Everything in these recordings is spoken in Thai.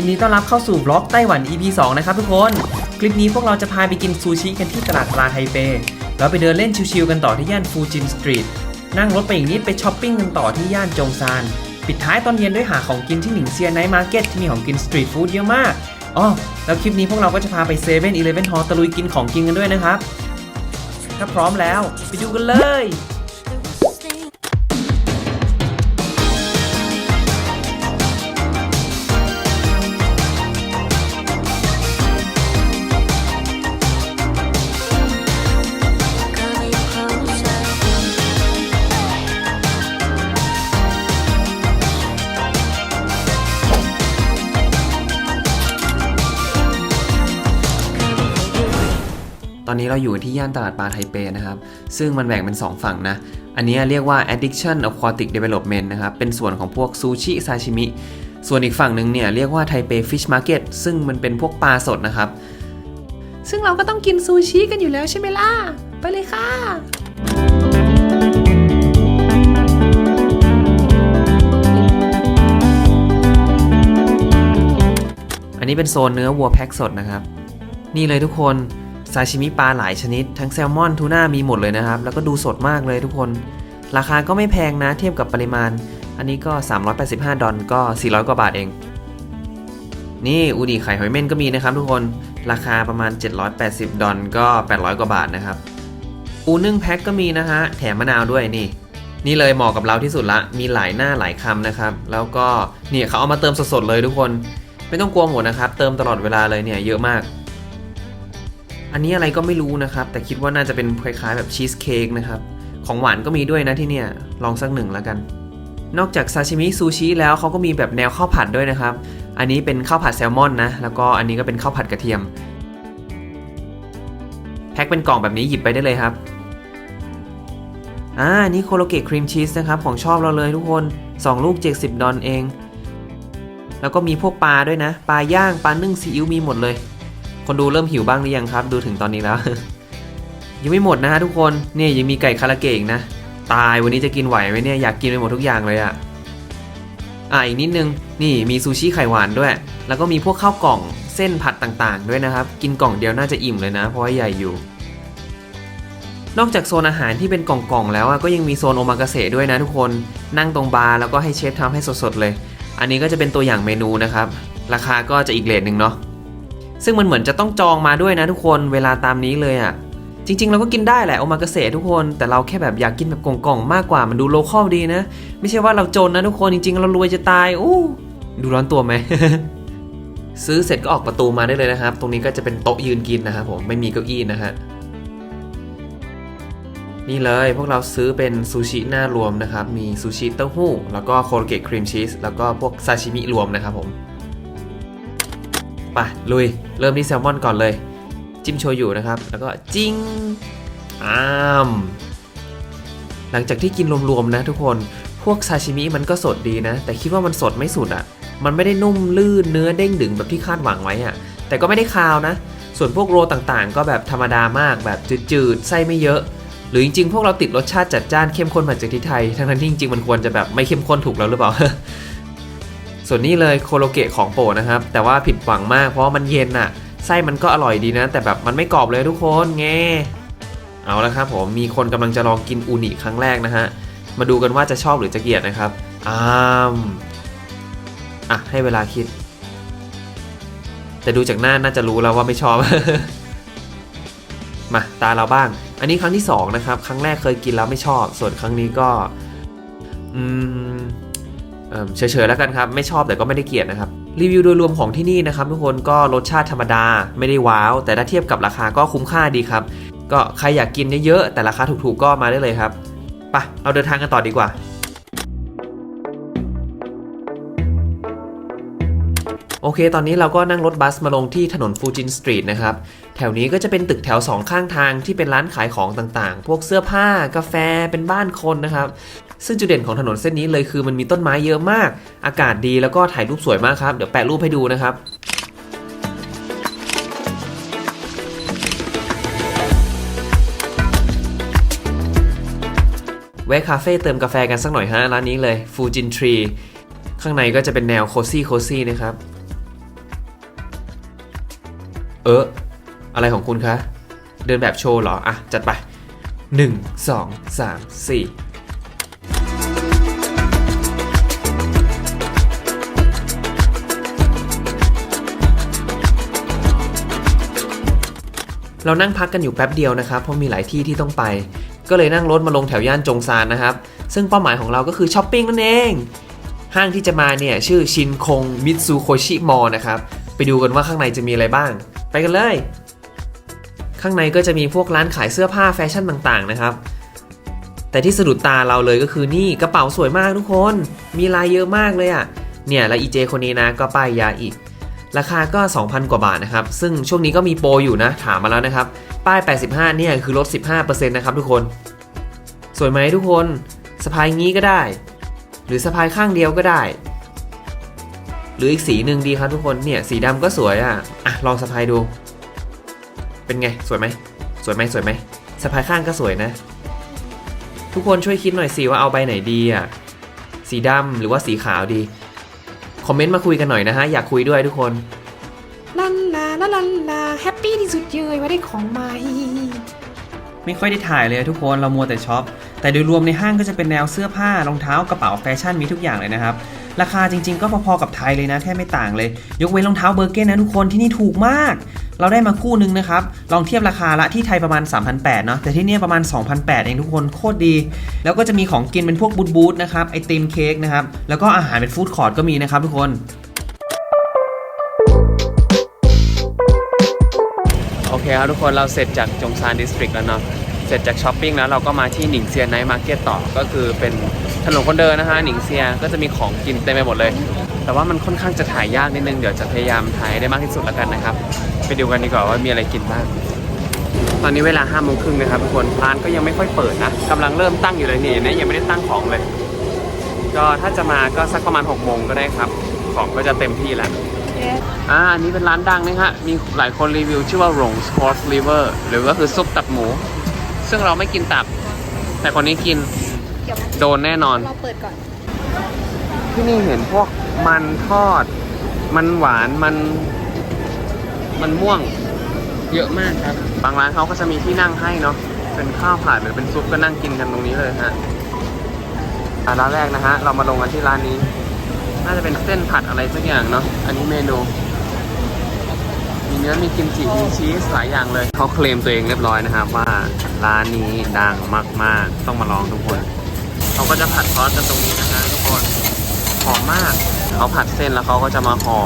ยินดีต้อนรับเข้าสู่บล็อกไต้หวัน EP 2 นะครับทุกคน คลิปนี้พวกเราจะพาไปกินซูชิกันที่ตลาดปลาไทเป แล้วไปเดินเล่นชิวๆกันต่อที่ย่านฟูจินสตรีท นั่งรถไปอีกนิดไปช้อปปิ้งกันต่อที่ย่านจงซาน ปิดท้ายตอนเย็นด้วยหาของกินที่หนิงเซียไนท์มาร์เก็ตที่มีของกินสตรีทฟู้ดเยอะมากอ๋อแล้วคลิปนี้พวกเราก็จะพาไปเซเว่นอีเลฟเว่นฮอลตะลุยกินของกินกันด้วยนะครับ ถ้าพร้อมแล้วไปดูกันเลย นี้เราอยู่ที่ย่านตลาดปลาไทเปนะครับ ซึ่งมันแบ่งเป็น 2 ฝั่งนะ อันนี้เรียกว่า addiction aquatic development นะครับ เป็นส่วนของพวกซูชิซาชิมิ ส่วนอีกฝั่งหนึ่งเนี่ยเรียกว่าไทเป fish market ซึ่งมันเป็นพวกปลาสดนะครับ ซึ่งเราก็ต้องกินซูชิกันอยู่แล้วใช่ไหมล่ะ ไปเลยค่ะอันนี้เป็นโซนเนื้อวัวแพ็คสดนะครับ นี่เลยทุกคน ซาชิมิปลาหลายชนิด ทั้งแซลมอนทูน่ามีหมดเลยนะครับ แล้วก็ดูสดมากเลยทุกคน ราคาก็ไม่แพงนะเทียบกับปริมาณ อันนี้ก็ 385 ดอลก็ 400 กว่าบาทเอง นี่อูดีไข่หอยเม่นก็มีนะครับทุกคนราคาประมาณ 780 ดอลก็ 800 กว่าบาทนะครับปูนึ่งแพ็คก็มีนะฮะแถมมะนาวด้วยนี่นี่เลยเหมาะกับเราที่สุดละ มีหลายหน้าหลายคำนะครับ แล้วก็นี่เขาเอามาเติมสดๆเลยทุกคน ไม่ต้องกลัวหมดนะครับ เติมตลอดเวลาเลยเนี่ยเยอะมาก อันนี้อะไรก็ไม่รู้นะครับ แต่คิดว่าน่าจะเป็นคล้ายๆแบบชีสเค้กนะครับ ของหวานก็มีด้วยนะที่เนี่ย ลองสักหนึ่งแล้วกัน นอกจากซาชิมิซูชิแล้วเขาก็มีแบบแนวข้าวผัดด้วยนะครับ อันนี้เป็นข้าวผัดแซลมอนนะ แล้วก็อันนี้ก็เป็นข้าวผัดกระเทียม แพ็คเป็นกล่องแบบนี้หยิบไปได้เลยครับ อ่า นี่โคโลเกตครีมชีสนะครับ ของชอบเราเลยทุกคน 2 ลูก 70 ดอลเอง แล้วก็มีพวกปลาด้วยนะ ปลาย่าง ปลานึ่งซีอิ๊วมีหมดเลย คนดูเริ่มหิวบ้างหรือยังครับ ดูถึงตอนนี้แล้ว ยังไม่หมดนะฮะทุกคนเนี่ยยังมีไก่คาราเกะอีกนะ ตายวันนี้จะกินไหวไหมเนี่ยอยากกินไปหมดทุกอย่างเลยอะอะอีกนิดนึงนี่มีซูชิไข่หวานด้วย แล้วก็มีพวกข้าวกล่องเส้นผัดต่างๆ ด้วยนะครับ กินกล่องเดียวน่าจะอิ่มเลยนะ เพราะว่าใหญ่อยู่ นอกจากโซนอาหารที่เป็นกล่องๆแล้วก็ยังมีโซนโอมากาเสะด้วยนะทุกคนนั่งตรงบาร์แล้วก็ให้เชฟทำให้สดๆเลย อันนี้ก็จะเป็นตัวอย่างเมนูนะครับ ราคาก็จะอีกเรทหนึ่งเนาะ ซึ่งมันเหมือนจะต้องจองมาด้วยนะทุกคนเวลาตามนี้เลยอะ่ะ จริง ๆ เราก็กินได้แหละโอมากาเสะทุกคน แต่เราแค่แบบอยากกินแบบกล่องๆมากกว่ามันดูโลคอลดีนะ ไม่ใช่ว่าเราจนนะทุกคนจริง ๆ เรารวยจะตายอู้ดูร้อนตัวไหมซื้อเสร็จก็ออกประตูมาได้เลยนะครับ ตรงนี้ก็จะเป็นโต๊ะยืนกินนะครับผมไม่มีเก้าอี้นะฮะนี่เลยพวกเราซื้อเป็นซูชิหน้ารวมนะครับ มีซูชิเต้าหู้ แล้วก็โคโรเกตครีมชีสแล้วก็พวกซาชิมิรวมนะครับผม ไปลุย เริ่มที่แซลมอนก่อนเลย จิ้มโชยุนะครับ แล้วก็จิ้งอ้ามหลังจากที่กินรวมๆนะทุกคนพวกซาชิมิมันก็สดดีนะ แต่คิดว่ามันสดไม่สุดอะ่ะ มันไม่ได้นุ่มลื่นเนื้อเด้งดึงแบบที่คาดหวังไว้อะ่ะ แต่ก็ไม่ได้คาวนะ ส่วนพวกโรต่างๆ ก็แบบธรรมดามากแบบจืดๆไส้ไม่เยอะ หรือจริงๆ พวกเราติดรสชาติจัดจ้านเข้มข้นมาจากที่ไทย ทั้งๆที่จริงๆมันควรจะแบบไม่เข้มข้นถูกแล้วหรือเปล่า ส่วนนี้เลยโคโลเกะของโปรดนะครับ แต่ว่าผิดหวังมากเพราะว่ามันเย็นอะไส้มันก็อร่อยดีนะ แต่แบบมันไม่กรอบเลยทุกคนแงเอาละครับผมมีคนกำลังจะลองกินอูนิครั้งแรกนะฮะมาดูกันว่าจะชอบหรือจะเกลียดนะครับอ้ามอะให้เวลาคิด แต่ดูจากหน้าน่าจะรู้แล้วว่าไม่ชอบ มาตาเราบ้าง อันนี้ครั้งที่สองนะครับครั้งแรกเคยกินแล้วไม่ชอบ ส่วนครั้งนี้ก็ อืม เอิ่มเฉยๆแล้วกันครับ ไม่ชอบแต่ก็ไม่ได้เกลียดนะครับรีวิวโดยรวมของที่นี่นะครับทุกคนก็รสชาติธรรมดาไม่ได้ว้าว แต่ถ้าเทียบกับราคาก็คุ้มค่าดีครับ ก็ใครอยากกินเยอะๆแต่ราคาถูกๆก็มาได้เลยครับไปเราเดินทางกันต่อดีกว่าโอเค ตอนนี้เราก็นั่งรถบัสมาลงที่ถนนฟูจินสตรีทนะครับ แถวนี้ก็จะเป็นตึกแถวสองข้างทางที่เป็นร้านขายของต่างๆ พวกเสื้อผ้ากาแฟเป็นบ้านคนนะครับ ซึ่งจุดเด่นของถนนเส้นนี้เลยคือมันมีต้นไม้เยอะมาก อากาศดีแล้วก็ถ่ายรูปสวยมากครับ เดี๋ยวแปะรูปให้ดูนะครับแวะคาเฟ่เติมกาแฟกันสักหน่อยฮะร้านนี้เลยฟูจินทรีข้างในก็จะเป็นแนวโคซี่โคซี่นะครับ เอออะไรของคุณคะ เดินแบบโชว์เหรอ อะ จัดไป 1 2 3 4 เรานั่งพักกันอยู่แป๊บเดียวนะครับ เพราะมีหลายที่ที่ต้องไป ก็เลยนั่งรถมาลงแถวย่านจงซานนะครับ ซึ่งเป้าหมายของเราก็คือช้อปปิ้งนั่นเอง ห้างที่จะมาเนี่ยชื่อชินคงมิตซูโคชิมอนะครับ ไปดูกันว่าข้างในจะมีอะไรบ้าง ไปกันเลย ข้างในก็จะมีพวกร้านขายเสื้อผ้าแฟชั่นต่างๆนะครับ แต่ที่สะดุดตาเราเลยก็คือนี่กระเป๋าสวยมากทุกคน มีลายเยอะมากเลยอะ่ะ เนี่ยแล้วอีเจคนนี้นะก็ป้ายยาอีก ราคาก็ 2,000 กว่าบาทนะครับ ซึ่งช่วงนี้ก็มีโปรอยู่นะ ถามมาแล้วนะครับ ป้าย 85 เนี่ยคือลด 15%นะครับทุกคน สวยไหมทุกคนสะพายงี้ก็ได้ หรือสะพายข้างเดียวก็ได้ หรืออีกสีหนึ่งดีครับทุกคน เนี่ยสีดำก็สวยอะ อะลองสะพายดู เป็นไงสวยไหม สวยไหมสวยไหมสะพายข้างก็สวยนะ ทุกคนช่วยคิดหน่อยสิว่าเอาใบไหนดีอะ สีดำหรือว่าสีขาวดี คอมเมนต์มาคุยกันหน่อยนะฮะ อยากคุยด้วยทุกคน ลันลาลาลันลาแฮปปี้ที่สุดเลยว่าได้ของใหม่ไม่ค่อยได้ถ่ายเลยทุกคนเรามัวแต่ช็อป แต่โดยรวมในห้างก็จะเป็นแนวเสื้อผ้ารองเท้ากระเป๋าแฟชั่นมีทุกอย่างเลยนะครับ ราคาจริงๆก็พอๆกับไทยเลยนะแทบไม่ต่างเลย ยกเว้นรองเท้าเบอร์เก้นนะทุกคนที่นี่ถูกมาก เราได้มาคู่นึงนะครับ ลองเทียบราคาละที่ไทยประมาณ 3,800เนาะแต่ที่นี่ประมาณ 2,800เองทุกคนโคตรดี แล้วก็จะมีของกินเป็นพวกบูทบูทนะครับไอติมเค้กนะครับแล้วก็อาหารเป็นฟู้ดคอร์ทก็มีนะครับทุกคนโอเคครับทุกคนเราเสร็จจากจงซานดิสตริกแล้วเนาะเสร็จจากช้อปปิ้งแล้วเราก็มาที่หนิงเซียไนท์มาร์เก็ตต่อ ก็คือเป็นถนนคนเดินนะฮะหนิงเซียก็จะมีของกินเต็มไปหมดเลย แต่ว่ามันค่อนข้างจะถ่ายยากนิดนึง เดี๋ยวจะพยายามถ่ายได้มากที่สุดแล้วกันนะครับ ไปดูกันดีกว่าว่ามีอะไรกินบ้าง ตอนนี้เวลา5้าโมงครึ่งนะครับทุกคน ร้านก็ยังไม่ค่อยเปิดนะกำลังเริ่มตั้งอยู่เลยนี่นะยังไม่ได้ตั้งของเลย ก็ถ้าจะมาก็สักประมาณ6กโมงก็ได้ครับ ของก็จะเต็มที่แล้วอ่าอันนี้เป็นร้านดังนะฮะ มีหลายคนรีวิวชื่อว่า Rong Sports Liver หรือก็คือซุปตับหมู ซึ่งเราไม่กินตับ แต่คนนี้กินเดี๋ยวโดนแน่นอน เราเปิดก่อน ที่นี่เห็นพวกมันทอด มันหวาน มัน มันม่วงเยอะมากครับ บางร้านเขาก็จะมีที่นั่งให้เนาะ เป็นข้าวผัดหรือเป็นซุปก็นั่งกินกันตรงนี้เลยฮะอ่าร้านแรกนะฮะ เรามาลงกันที่ร้านนี้ น่าจะเป็นเส้นผัดอะไรสักอย่างเนาะ อันนี้เมนู มีเนื้อ มีกิมจิ มีชีสหลายอย่างเลย เขาเคลมตัวเองเรียบร้อยนะครับว่าร้านนี้ดังมากๆ ต้องมาลองทุกคน เขาก็จะผัดซอสกันตรงนี้นะฮะทุกคน อมมาก เขาผัดเส้นแล้วเขาก็จะมาห่อ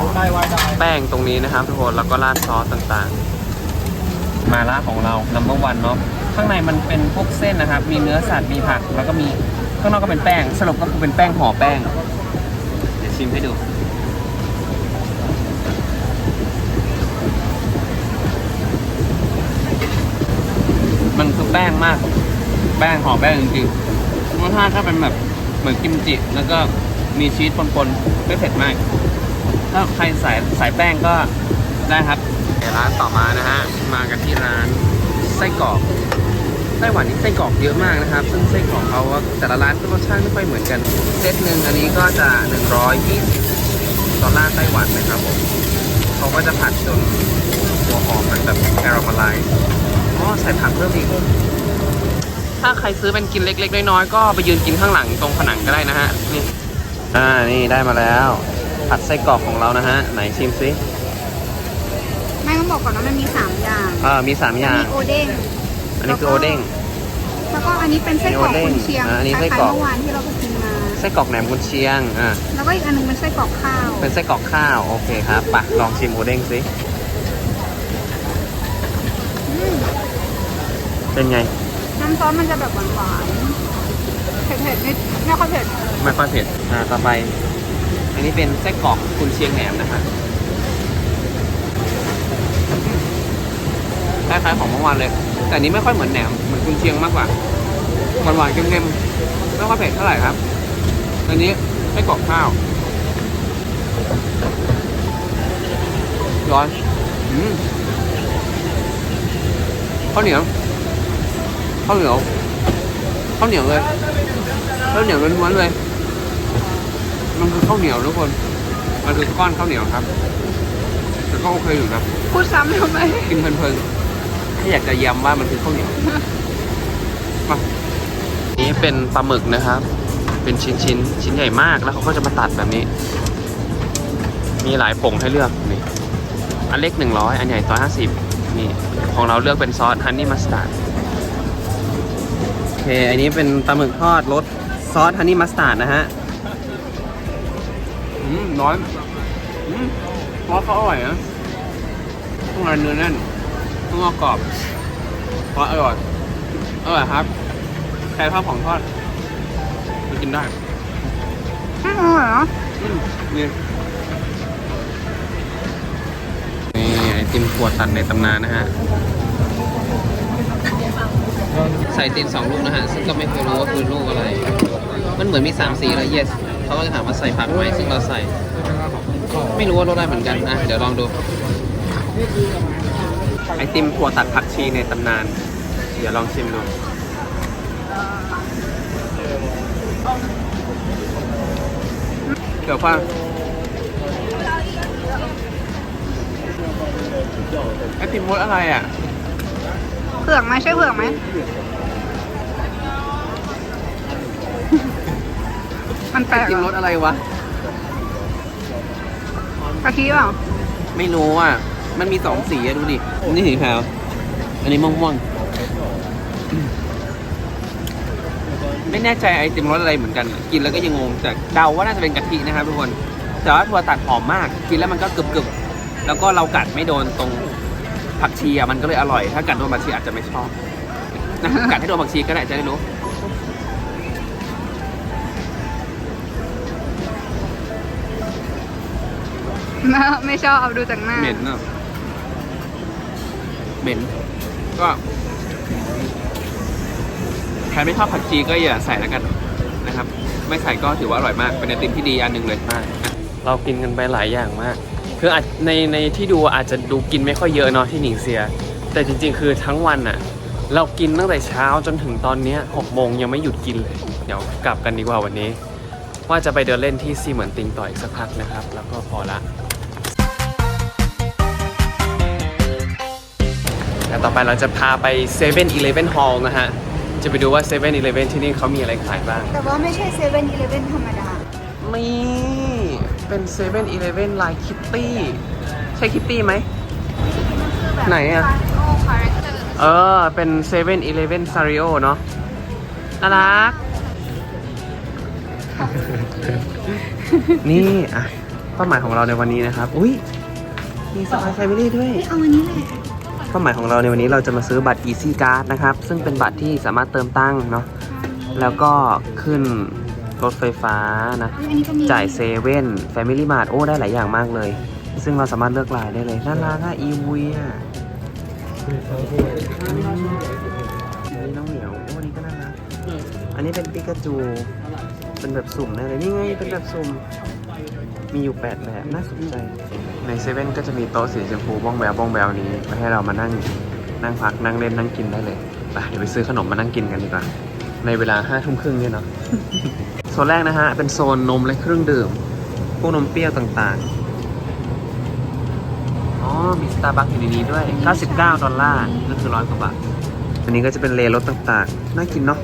แป้งตรงนี้นะครับทุกคนแล้วก็ราดซอสต่างๆ มาล่าของเรา number one เนาะข้างในมันเป็นพวกเส้นนะครับ มีเนื้อสัตว์มีผักแล้วก็มีข้างนอกก็เป็นแป้ง สรุปก็คือเป็นแป้งห่อแป้ง เดี๋ยวชิมให้ดูมันคือแป้งมาก แป้งห่อแป้งจริงๆรสชาติถ้าเป็นแบบเหมือนกิมจิ แล้วก็ มีชีสปนๆไม่เผ็ดมาก ถ้าใครสายสายแป้งก็ได้ครับร้านต่อมานะฮะ มากันที่ร้านไส้กรอกไต้หวันนี่ไส้กรอกเยอะมากนะครับ ซึ่งไส้กรอกเขาว่าแต่ละร้านก็รสชาติไม่ค่อยเหมือนกัน เซตหนึ่งอันนี้ก็จะ 120ดอลลาร์ไต้หวันนะครับผมเขาก็จะผัดจนหัวหอมมันแบบแคราเมลไลซ์อ๋อใส่ผักเพิ่มอีกถ้าใครซื้อเป็นกินเล็ก ๆ น้อยๆก็ไปยืนกินข้างหลังตรงผนังก็ได้นะฮะนี่ อ่า นี่ได้มาแล้ว ผัดไส้กรอกของเรานะฮะ ไหนชิมซิแม่ต้องบอกก่อนว่ามันมี3อย่างอ่ามีสามอย่าง มีโอเด้ง อันนี้คือโอเด้ง แล้วก็อันนี้เป็นไส้กรอกมีโอเด้งคุณเชียงอ่าอันนี้คไส้ล้ายกรๆอกเมื่อวานที่เราไปกินมา ไส้กรอกแหนมกุนเชียง อ่า แล้วก็อีกอันหนึงเป็นไส้กรอกข้าว เป็นไส้กรอกข้าว โอเคครับไปลองชิมโอเด้งซิอืมเป็นไง น้ำซอสมันจะแบบหวานๆ เผ็ดๆนิดไม่ค่อยเผ็ดไม่ค่อยเผ็ดอ่าต่อไป อันนี้เป็นไส้กรอกกุนเชียงแหนมนะครับคล้ายๆของเมื่อวานเลย แต่อันนี้ไม่ค่อยเหมือนแหนมเหมือนกุนเชียงมากกว่าหวานๆเค็มๆไม่ค่อยเผ็ดเท่าไหร่ครับ อันนี้ไส้กรอกข้าวร้อนอืมข้าวเหนียวข้าวเหนียวข้าวเหนียวเลย ข้าวเหนียวล้วนๆเลย มันคือข้าวเหนียวทุกคน มันคือก้อนข้าวเหนียวครับสุดก็โอเคอยู่นะ พูดซ้ำทำไมกินเพลินๆถ้าอยากจะย้ำว่ามันคือข้าวเหนียวมานี่เป็นปลาหมึกนะครับ เป็นชิ้นชิ้นๆชิ้นใหญ่มาก แล้วเขาก็จะมาตัดแบบนี้ มีหลายผงให้เลือกนี่ อันเล็กหนึ่งร้อยอันใหญ่ร้อยห้าสิบนี่ ของเราเลือกเป็นซอสฮันนี่มัสตาร์ดโอเค อันนี้เป็นปลาหมึกทอดรส ซอสฮันนี่มัสตาร์ดนะฮะอืมน้อยอืมซอสเขาอร่อยนะข้างในเนื้อแน่นข้างนอกกรอบซอสอร่อย อร่อยครับ ใครชอบของทอดมากินได้ไม่อร่อยเหรออืมนี่นี่ไอติมขวดตัดในตำนานนะฮะ ใส่ตินสองลูกนะฮะ ซึ่งก็ไม่เคยรู้ว่าคือลูกอะไร มันเหมือนมีสามสีเลย yes เขาก็จะถามว่าใส่ผักไหมซึ่งเราใส่ ไม่รู้ว่ารสอะไรเหมือนกันอะเดี๋ยวลองดู ไอติมถั่วตัดผักชีในตำนาน เดี๋ยวลองชิมดูเดี๋ยวฟังไอติมรสอะไรอะ เผือกไหมใช่เผือกไหม มันแปลไอกติมเหรรอสอะไรวะกะทิเปล่าไม่รู้อะ มันมีสองสีอะดูดิ นี่สีขาว อันนี้ม่วงม่วงๆไม่แน่ใจไอติมรสอะไรเหมือนกัน กินแล้วก็ยังงงแต่เดาว่าน่าจะเป็นกะทินะครับทุกคน แต่ว่าถั่วตัดหอมมาก กินแล้วมันก็กรึบกรึบๆแล้วก็เรากัดไม่โดนตรงผักชีอะมันก็เลยอร่อย ถ้ากัดโดนผักชีอาจจะไม่ชอบนะกัดให้โดนผักชีก็ได้จะได้รู้ ไม่ชอบเอาดูจากหน้าเหม็นอะเหม็น ก็ใครไม่ชอบผักชีก็อย่าใส่แล้วกันนะครับ ไม่ใส่ก็ถือว่าอร่อยมาก เป็นไอติมที่ดีอันหนึ่งเลยมากเรากินกันไปหลายอย่างมาก คืออาจในในที่ดูอาจจะดูกินไม่ค่อยเยอะเนาะที่หนิงเซีย แต่จริง ๆ คือทั้งวันอะเรากินตั้งแต่เช้าจนถึงตอนเนี้ยหกโมงยังไม่หยุดกินเลย เดี๋ยวกลับกันดีกว่าวันนี้ ว่าจะไปเดินเล่นที่ซีเหมือนติงต่ออีกสักพักนะครับ แล้วก็พอละ แต่ต่อไปเราจะพาไป7 e เ e ่ e อ Hall นะฮะ จะไปดูว่า7 e เ e ่ e ที่นี่เขามีอะไรขายบ้าง แต่ว่าไม่ใช่เซเว่นอีเลฟเว่นธรรมดา มีเป็น7 e เ e ่ e ลายคิตตี้ใช่คิตตี้ไหม ไหนอะโอ้คาแรคเตอร์เออ เป็น7 e เ e ่ e ซาริโอเนาะน่ารัก นี่อะเป้าหมายของเราในวันนี้นะครับ อุ้ยมีสปายไฟมิลี่ด้วย เอาอันนี้เลย เป้าหมายของเราในวันนี้เราจะมาซื้อบัตร Easy Card นะครับ ซึ่งเป็นบัตรที่สามารถเติมตั้งเนาะแล้วก็ขึ้นรถไฟฟ้านะ อันนี้ก็มีจ่ายเซเว่น Family Mart โอ้ได้หลายอย่างมากเลย ซึ่งเราสามารถเลือกลายได้เลยน่ารักอะอีวีอะอันนี้น้องเหมียวโอ้อันนี้ก็น่ารักอันนี้เป็นปิกาจู เป็นแบบสุ่มได้เลยนี่ไงเป็นแบบสุ่ม มีอยู่ 8 แบบน่าสนใจ ในเซเว่นก็จะมีโต๊ะสีชมพูบ้องแบวบ้องแบวนี้มาให้เรามานั่งนั่งพักนั่งเล่นนั่งกินได้เลยไปเดี๋ยวไปซื้อขนมมานั่งกินกันดีกว่าในเวลาห้าทุ่มครึ่งเนี่ยเนาะโซนแรกนะฮะ เป็นโซนนมและเครื่องดื่ม พวกนมเปรี้ยวต่างๆ อ๋อ มีสตาร์บัคอยู่ในนี้ด้วย 99 ดอลลาร์ก็คือร้อยกว่าบาท อันนี้ก็จะเป็นเลรสต่างๆ น่ากินเนาะ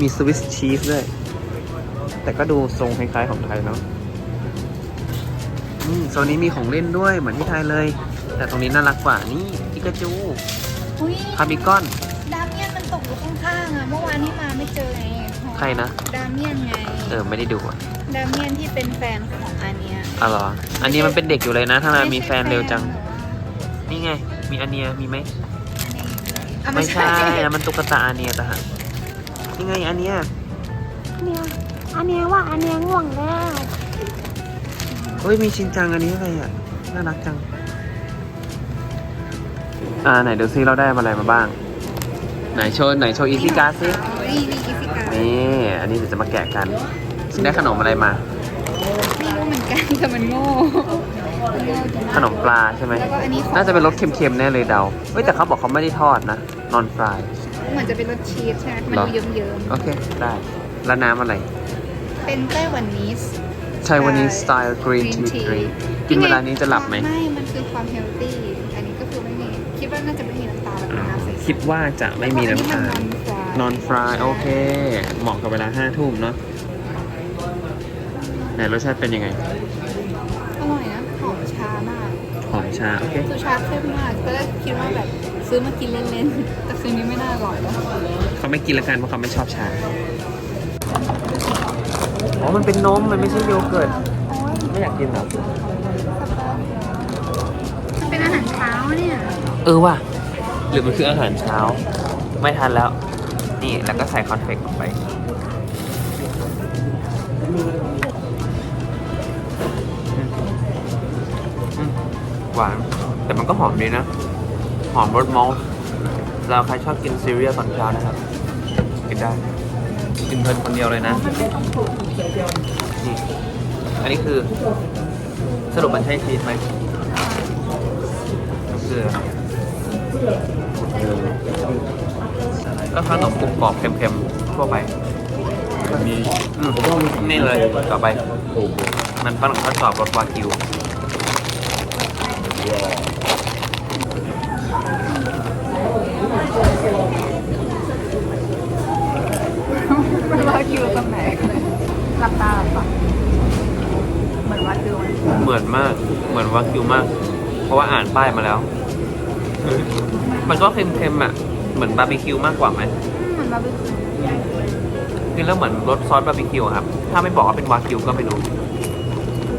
มีสวิสชีสด้วย แต่ก็ดูทรงคล้ายๆของไทยเนาะ โซนนี้มีของเล่นด้วยเหมือนที่ไทยเลย แต่ตรงนี้น่ารักกว่านี่ปิกาจูอุ้ยคาบิกอน ดามเมียนมันตกอยู่ข้างๆอะ เมื่อวานที่มาไม่เจอไงใครนะ ดามเมียนไง เออไม่ได้ดูอะ ดามเมียนที่เป็นแฟนของอาเนียอ๋อเหรอ อันนี้มันเป็นเด็กอยู่เลยนะ ถ้ามามีแฟนเร็วจัง นี่ไง มีอันเนียมีไหมอะไม่ใช่นะมันตุ๊กตาอันเนียต่างหากนี่ไงอันเนี้ยเนี่ยอันเนี้ยว่าอันเนี้ยง่วงแล้ว เฮ้ยมีชินจังอันนี้อะไรอะ น่ารักจัง อ่าไหนดูซิเราได้อะไรมาบ้าง ไหนโชว์ไหนโชว์อีซี่การ์ดซินี่นี่อีฟิกานี่ อันนี้เดี๋ยวจะมาแกะกันซิได้ขนมอะไรมา ไม่รู้เหมือนกันแต่มันโง่มันโง่จริงขนมปลาใช่ไหม แล้วก็อันนี้ของน่าจะเป็นรสเค็มๆแน่เลยเดา เฮ้ยแต่เขาบอกเขาไม่ได้ทอดนะ นอนฟราย เหมือนจะเป็นรสชีสใช่ไหมมันเหรอดูเยิ้มโอเค ได้ แล้วน้ำอะไรๆเป็นไต้หวันนิส ไต้หวัน Style Green Green Tea tea Drink กินเวลานี้จะหลับไหม ไม่ มันคือความเฮลตี้อันนี้ก็คือไม่มีคิดว่าน่าจะไม่มีน้ำตาลแล้วก็น้ำใสๆคิดว่าจะไม่มีน้ำตาลนนออนนฟรายโอเค เหมาะกับเวลาห้าทุ่มเนาะไหนรสชาติเป็นยังไง อร่อยนะหอมชามากหอมชา โอเค คือชาเข้มมากก็เลยคิดว่าแบบซื้อมากินเล่นๆแต่คืนนี้ไม่น่าอร่อยแล้วเขาไม่กินละกันเพราะเขาไม่ชอบชา อ๋อ มันเป็นนม มันไม่ใช่โยเกิร์ต ไม่อยากกินหรอ มันเป็นอาหารเช้าเนี่ยเออว่ะ หรือมันคืออาหารเช้า ไม่ทันแล้ว นี่แล้วก็ใส่คอนเฟกต์ลงไปอืมอืมหวาน แต่มันก็หอมดีนะ หอมรสมอลต์แล้วใครชอบกินซีเรียลตอนเช้านะครับ กินได้ กินเพลินคนเดียวเลยนะนี่อันนี้คือ สรุปมันใช่ชีสไหมก็คือก็ขนมกรุบกรอบเค็มๆทั่วไปมีนี่เลยต่อไป มันฝรั่งทอดกรอบรสวากิว มันวากิวตรงไหนหลับตาหลับตาเหมือนวากิวมัน เหมือนมาก เหมือน วากิวมาก เพราะว่าอ่านป้ายมาแล้ว มันก็เค็มๆอะ เหมือนบาร์บีคิวมากกว่าไหมเหมือนบาร์บีคิวกินแล้วเหมือนรสซอสบาร์บีคิวอะครับ ถ้าไม่บอกว่าเป็นวากิวก็ไม่รู้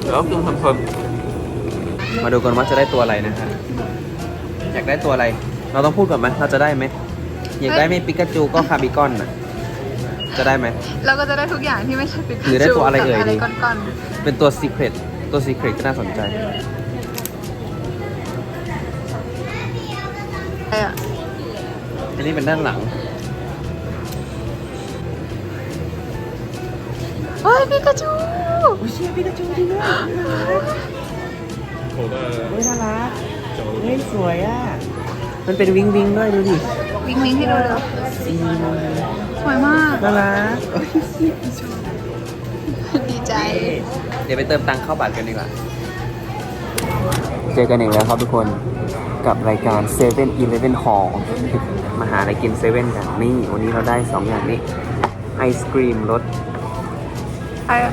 เดี๋ยวกินเพลินๆมาดูกันว่าจะได้ตัวอะไรนะฮะ อยากได้ตัวอะไร เราต้องพูดก่อนไหมเราจะได้ไหม อยากได้ไม่ปิกาจูก็คาร์บิคอนน่ะจะได้ไหม เราก็จะได้ทุกอย่างที่ไม่ใช่ปิกาหรือได้ตัวอะไรเอ่ยอะไรดีก้อนเป็นตัวซีเครตตัวซีเครตก็น่าสนใจ นนี้เป็นด้านหลังเฮ้ยปิกาจูเชียปิกาจูจริงด้วยเฮ้ยน่ารักเฮ้ยสวยอะ มันเป็นวิงวิงด้วยดูดิ วิงวิงให้ดูเลยซีสวยมากน่ารักดีใจ เดี๋ยวไปเติมตังค์เข้าบัตรกันดีกว่า เจอกันอีกแล้วครับทุกคนกับรายการ7 e เ e ่ e ฮอล มาหาอะไรกินเซเว่นกัน นี่วันนี้เราได้ 2 อย่างนี้ ไอศครีมรส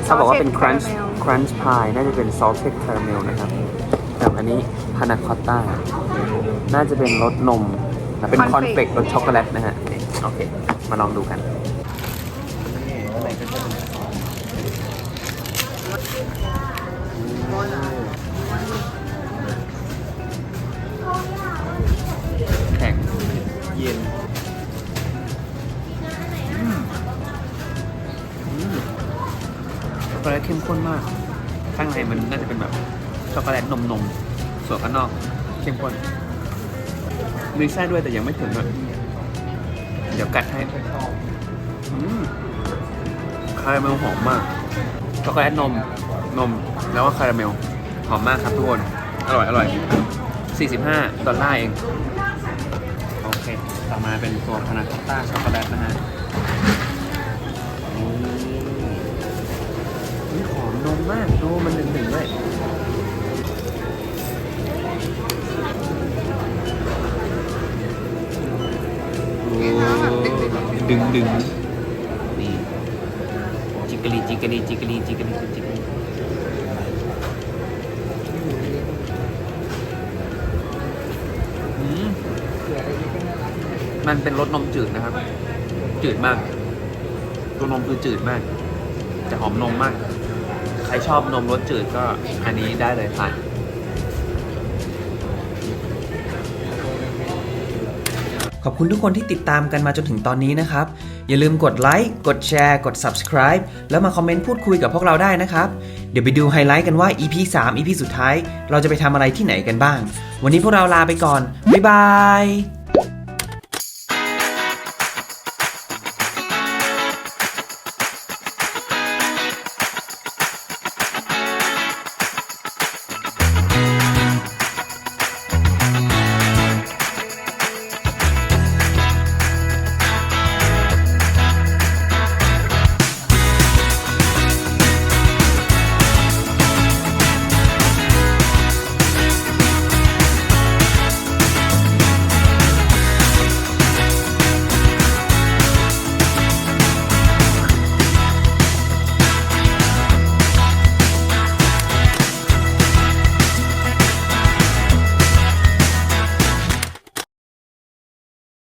เขาบอกว่าเป็น crunch crunch pie น่าจะเป็น salted caramel นะครับกับอันนี้พานาคอตต้า น่าจะเป็นรสนมแต่เป็นคอนเฟกรสช็อกโกแลตนะฮะ โอเค มาลองดูกันแเย็นช็อกโกแลตเข้มข้นมาก ข้างในมันน่าจะเป็นแบบช็อกโกแลตนมนมส่วนข้างนอกเข้มข้น มีไส้ด้วยแต่ยังไม่ถึงอะเดี๋ยวกัดให้คาราเมลหอมมาก ช็อกโกแลตนม นม แล้วก็คาราเมล หอมมากครับทุกคน อร่อย อร่อย 45 ดอลลาร์เอง เคต่อมาเป็นตัวพานาคอตต้าช็อกโกแลตนะฮะนี่นี่หอมนมมากดูมันหนึ่งๆด้วยดึงดึงนี่จิกกะลีจิกกะลีจิกกะลีจิกกะลีจิกกะลี มันเป็นรสนมจืดนะครับ จืดมาก ตัวนมคือจืดมาก จะหอมนมมาก ใครชอบนมรสจืดก็อันนี้ได้เลยผ่านขอบคุณทุกคนที่ติดตามกันมาจนถึงตอนนี้นะครับ อย่าลืมกดไลค์ กดแชร์ กด subscribe แล้วมาคอมเมนต์พูดคุยกับพวกเราได้นะครับ เดี๋ยวไปดูไฮไลท์กันว่า EP 3 EP สุดท้าย เราจะไปทำอะไรที่ไหนกันบ้าง วันนี้พวกเราลาไปก่อน บ๊ายบาย